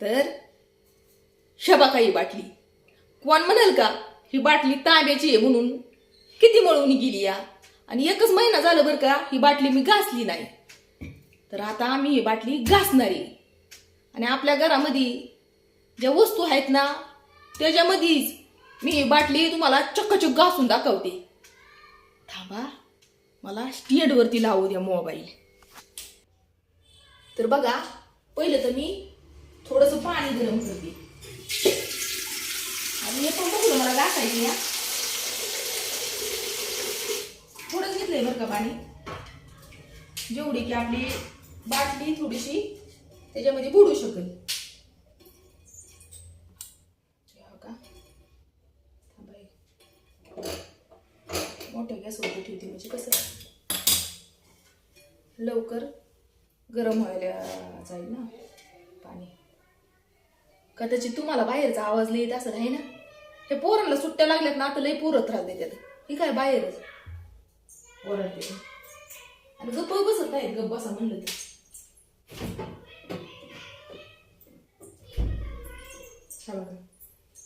तर शबाकाई बाटली. कोण म्हणाल का ही बाटली तांब्याची आहे म्हणून? किती मळून गेली या? आणि एकच महिना झालं बरं का ही बाटली मी घासली नाही. तर आता आम्ही ही बाटली घासणार आहे. आणि आपल्या घरामध्ये ज्या वस्तू आहेत ना त्याच्यामध्येच मी ही बाटली तुम्हाला चक्कचक घासून दाखवते. थांबा मला स्टँडवरती लावू द्या मोबाईल. तर बघा पहिलं तर मी थोडंसं पाणी गरम करते. आणि हे पण बघू मला घासायचे या थोडंच घेतलंय बरं का पाणी. जेवढी की आपली बाटली थोडीशी त्याच्यामध्ये बुडू शकेल. हो मोठ्या गॅसवरती ठेवते म्हणजे कसं? लवकर गरम व्हायला जाईल ना. कदाचित तुम्हाला बाहेरचा आवाज लई येत असं आहे ना? हे पोरांना सुट्ट्या लागल्यात ना आता लई पोरं त्रास देतात. हे काय बाहेरच? ओरडते आणि गप्प बसत नाहीत गप्प बसा म्हणलं तर.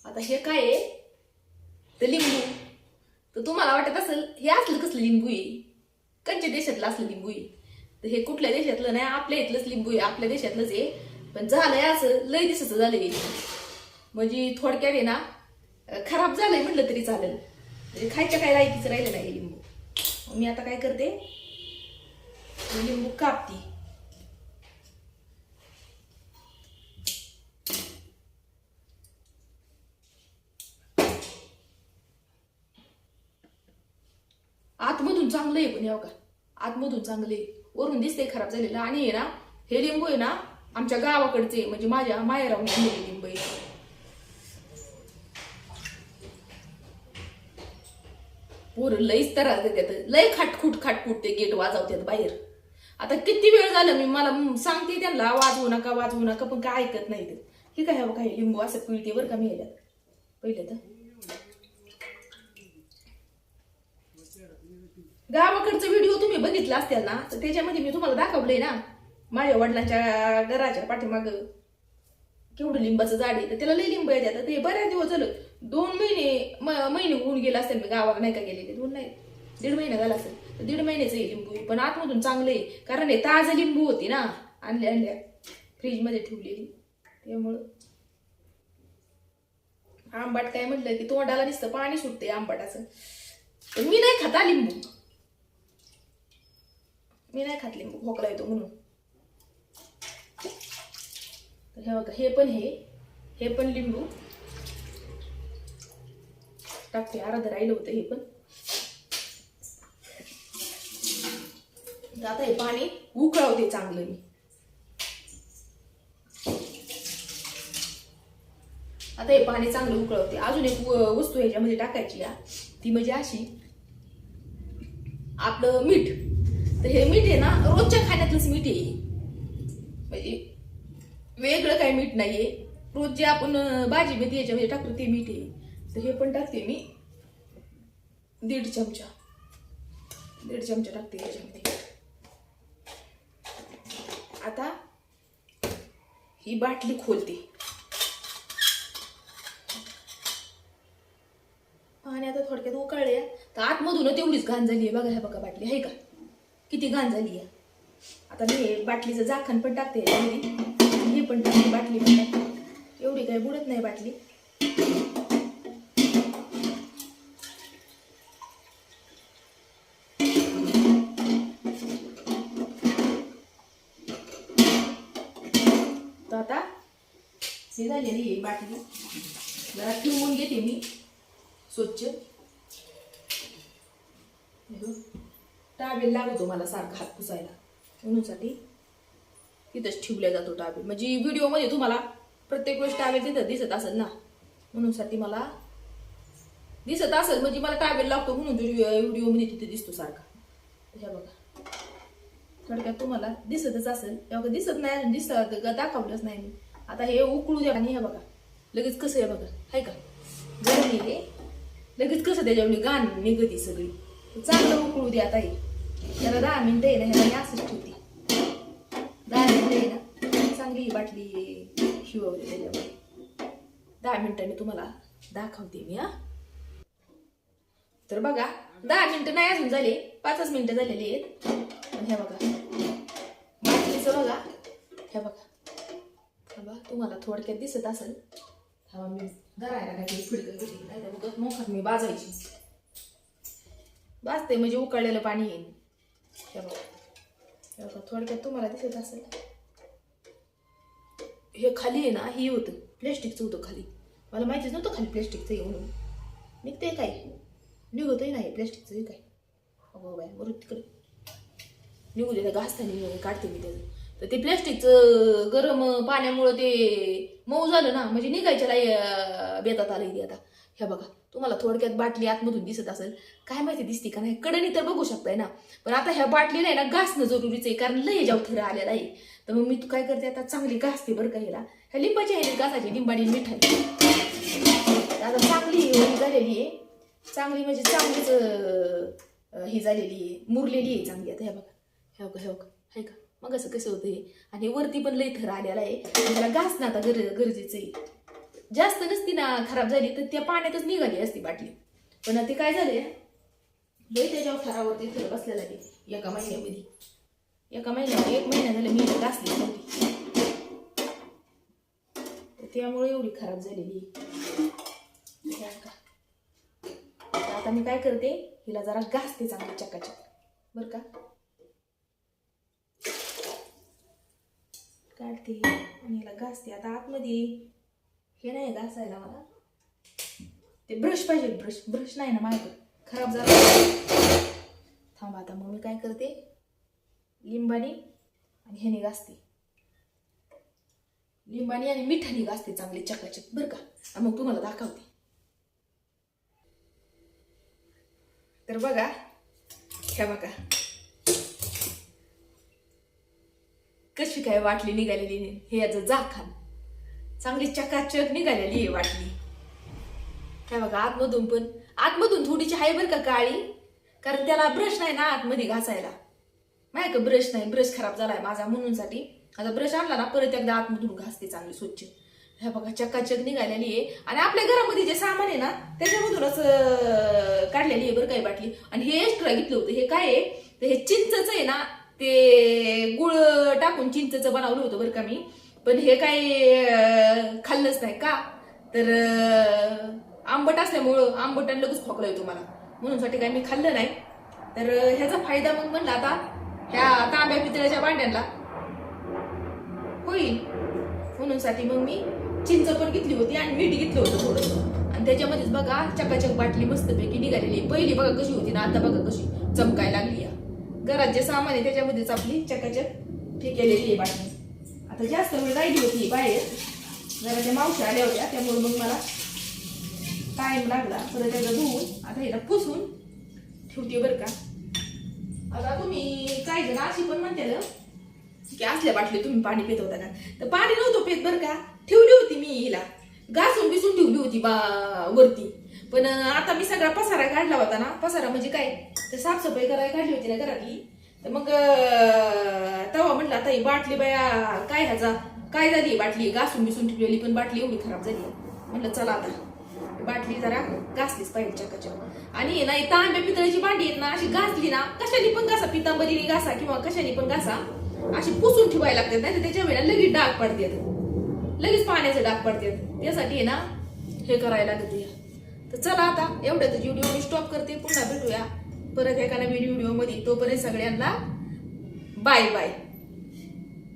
आता हे काय आहे? तर लिंबू. तर तुम्हाला वाटत असेल हे असलं कसलं लिंबू आहे? कंच्या देशातलं असलं लिंबू आहे? तर हे कुठल्या देशातलं नाही आपल्या इथलंच लिंबू आहे आपल्या देशातलंच आहे. पण झालंय असं लय दिवसाचं झालंय म्हणजे थोडक्यात आहे ना खराब झालंय म्हटलं तरी चालेल. म्हणजे खायच्या काय लायकीचं राहिलं नाही लिंबू. मी आता काय करते? लिंबू कापते. आतमधून चांगलं आहे पण हे का आतमधून चांगलं आहे. वरून दिसतंय खराब झालेलं. आणि हे ना हे लिंबू आहे ना आमच्या गावाकडचे म्हणजे माझ्या मायराहून आणलेले लिंबू पोर लईच त्रास देतात. लय खाटखूट खाटखूट ते गेट वाजवतात बाहेर. आता किती वेळ झालं मी मला सांगते त्यांना वाजवू नका वाजवू नका पण काय ऐकत नाही ते. हे काय हवं काय लिंबू असं पिळते बरं का मी पहिले तर. गावाकडचा व्हिडिओ तुम्ही बघितला असतील ना तर त्याच्यामध्ये मी तुम्हाला दाखवलंय ना माझ्या वडिलांच्या घराच्या पाठीमाग केवढं लिंबाचं झाड आहे तर त्याला लई लिंब येतात. आता ते बऱ्याच दिवस झालं दोन महिने म- महिने होऊन गेला असेल मी गावाला नाही का गेलेले? दोन नाही दीड महिना झाला असेल. तर दीड महिन्याचं हे लिंबू पण आतमधून चांगलं आहे कारण हे ताजं लिंबू होती ना आणल्या आणल्या फ्रीजमध्ये ठेवलेली. त्यामुळं आंबाट काय म्हटलं की तोंडाला दिसतं पाणी सुटते आंबाटाचं. पण मी नाही खाता लिंबू. मी नाही खात लिंबू खोकला येतो म्हणून तर हे बघा हे पण हे हे पण लिंबू. टाकते अर्ध राहिलं होतं हे पण. आता हे पाणी उकळवते चांगलं मी. आता हे पाणी चांगलं उकळवते. अजून एक व- वस्तू ह्याच्यामध्ये टाकायची या. ती म्हणजे अशी आपलं मीठ. तर हे मीठ आहे ना रोजच्या खाण्यातलंच मीठ आहे. वेगळं काही मीठ नाहीये. रोज जे आपण भाजी भाजीमध्ये याच्यामध्ये टाकतो ते मीठ आहे. तर हे पण टाकते मी. दीड चमचा. दीड चमचा टाकते याच्यामध्ये. आता ही बाटली खोलते. आणि आता थोडक्यात उकळले तर आतमधून तेवढीच घाण झाली आहे बघा ह्या बघा बाटली आहे का? किती घाण झाली आहे आता मी बाटलीचं झाकण पण टाकते याच्यामध्ये. पाणी पण टाकते बाटली पण एवढी काही बुडत नाही बाटली. तर आता हे झालेली आहे बाटली. जरा ठेवून घेते मी. स्वच्छ. टावेल लागतो मला सारखा हात पुसायला. म्हणूनसाठी तिथंच ठेवल्या जातो टावेल म्हणजे व्हिडिओमध्ये तुम्हाला प्रत्येक वेळेस टावेल तिथं दिसत असेल ना. म्हणूनसाठी मला दिसत असेल म्हणजे मला टावेल लागतो म्हणून व्हिडिओमध्ये तिथे दिसतो सारखा. हे बघा. थोडक्यात तुम्हाला दिसतच असेल. तेव्हा दिसत नाही अजून दिसत दाखवलंच नाही मी. आता हे उकळू द्या आणि हे बघा. लगेच कसं आहे बघा. आहे का? गरम हे लगेच कसं त्याच्यावर गाण निघती सगळी. चांगलं उकळू द्या आता हे. त्याला दहा मिनटं आहे ना ह्याला असंच ठेवते. दहा आहे बाटली ठेवले त्याच्यावर. दहा मिनिटांनी तुम्हाला दाखवते मी हा. तर बघा दहा मिनिटं नाही अजून झाले पाचच मिनिटं झालेली आहेत. पण हे बघा बाटलीचं बघा हे बघा. थांबा तुम्हाला थोडक्यात दिसत असेल. थांबा मी धरायला काही फिडकं नाही मोखात मी बाजायची बाजते म्हणजे उकळलेलं पाणी येईल. हे बघा. हे बघा थोडक्यात तुम्हाला दिसत असेल. हे खाली आहे ना हे होतं. प्लॅस्टिकचं होतं खाली. मला माहितीच नव्हतं खाली प्लॅस्टिकचं येऊन म्हणून. निघते काय? निघतही नाही प्लॅस्टिकचं हे काय? अगो बाय बरोबर तिकडे. निघू दे घासताना काढते मी त्याचं. तर ते प्लॅस्टिकचं गरम पाण्यामुळं ते मऊ झालं ना म्हणजे निघायच्या लाई बेतात आलं ते आता. ह्या बघा तुम्हाला थोडक्यात बाटली आतमधून दिसत असेल. काय माहिती दिसते का नाही? कडणी तर बघू शकताय ना. पण आता ह्या बाटलीला आहे ना घासणं जरुरीचं आहे कारण लय जाऊ थर आलेला आहे. तर मग मी तू काय करते आता चांगली घासते बरं का ह्याला ह्या लिंबाची आहे घासायची लिंबाडी मिठाई. आता चांगली झालेली आहे. चांगली म्हणजे चांगलीच हे ही झालेली आहे. मुरलेली आहे चांगली आता ह्या बघा. ह्या बघा ह्या बघा. हे का? मग असं कसं होतं हे आणि वरती पण लई थर आलेला आहे. त्याला घासणं आता गर गरजेचं आहे. जास्त नसती ना खराब झाली तर त्या पाण्यातच निघाली असती बाटली. पण ते काय झाले लई त्याच्यावर थरावरती थर बसलेला आहे एका महिन्यामध्ये. एका महिन्यात एक महिना झाला मी घासली नव्हती. तर त्यामुळे एवढी खराब झालेली आता मी काय करते हिला जरा घासते चांगली चकाचक. बर का? काढते आणि हिला घासते. आता आतमध्ये हे नाही घासायला मला. ते ब्रश पाहिजे ब्रश ब्रश नाही ना माझ्याकडे. खराब झाला. थांबा आता मग मी काय करते? लिंबानी आणि ह्याने घासते. लिंबानी आणि मिठाने घासते चांगले चकाचक बरं का? आणि मग तुम्हाला दाखवते. तर बघा ह्या बघा. कशी काय वाटली निघालेली हे याचं जाखान. चांगली चकाचक निघालेली आहे वाटली. काय बघा आतमधून पण आतमधून थोडीशी आहे बरं का काळी. कारण त्याला ब्रश नाही ना आतमध्ये घासायला. माहिती का ब्रश नाही? ब्रश खराब झालाय माझा म्हणून आता ब्रश आणला ना परत एकदा आतमधून घासते चांगली स्वच्छ. ह्या बघा चकाचक निघालेली आहे. आणि आपल्या घरामध्ये जे सामान आहे ना त्याच्यामधूनच काढलेली आहे बरं काही बाटली. आणि हे एक्स्ट्रा घेतलं होतं. हे काय आहे? तर हे चिंचच आहे ना ते गुळ टाकून चिंचचं बनवलं होतं बरं का मी. पण हे काही खाल्लंच नाही का? तर आंबट असल्यामुळं आंबट आणि लगेच खोकला येतो मला. म्हणून साठी काय मी खाल्लं नाही. तर ह्याचा फायदा मग म्हणला आता ह्या तांब्या पितळ्याच्या भांड्यांना होईल. म्हणून साठी मग मी चिंच पण घेतली होती आणि मीठ घेतलं होतं थोडंसं आणि त्याच्यामध्येच बघा चकाचक बाटली मस्तपैकी निघालेली पहिली बघा कशी होती ना आता बघा कशी चमकाय लागली या घरात जे सामान आहे त्याच्यामध्येच आपली चकाचक फेकेलेली आहे बाटली. आता जास्त वेळ राहिली होती बाहेर. जरा त्या मावशी आल्या होत्या त्यामुळे मग मला टाईम लागला. परत त्याला धुवून आता हिला पुसून ठेवते बरं का. आता तुम्ही काय जण अशी पण म्हणते ना की असल्या बाटली तुम्ही पाणी पित होता का? तर पाणी नव्हतं पित बरं का. ठेवली होती मी हिला. घासून बिसून ठेवली होती बा वरती. पण आता मी सगळा पसारा काढला होता ना. पसारा म्हणजे काय? तर साफसफाई करायला काढली होती ना घरातली. तर मग तेव्हा म्हटलं आता ही बाटली बाया काय ह्याचा? काय झाली बाटली? घासून बिसून ठेवलेली पण बाटली एवढी खराब झाली. म्हटलं चला आता. बाटली जरा घासलीच पाहिजे चकाच्या आणि नाही तांब्या पितळीची भांडी आहेत ना अशी घासली ना कशाने पण घासा पितांबरीने घासा किंवा कशाने पण घासा. अशी पुसून ठेवायला लागतात नाही तर त्याच्या वेळेला लगेच डाग पडतात. लगेच पाण्याचे डाग पडतात. त्यासाठी आहे ना हे करायला लागते तर चला आता एवढ्याच व्हिडिओ मी स्टॉप करते. पुन्हा भेटूया. परत एका नवीन व्हिडिओमध्ये तोपर्यंत सगळ्यांना बाय बाय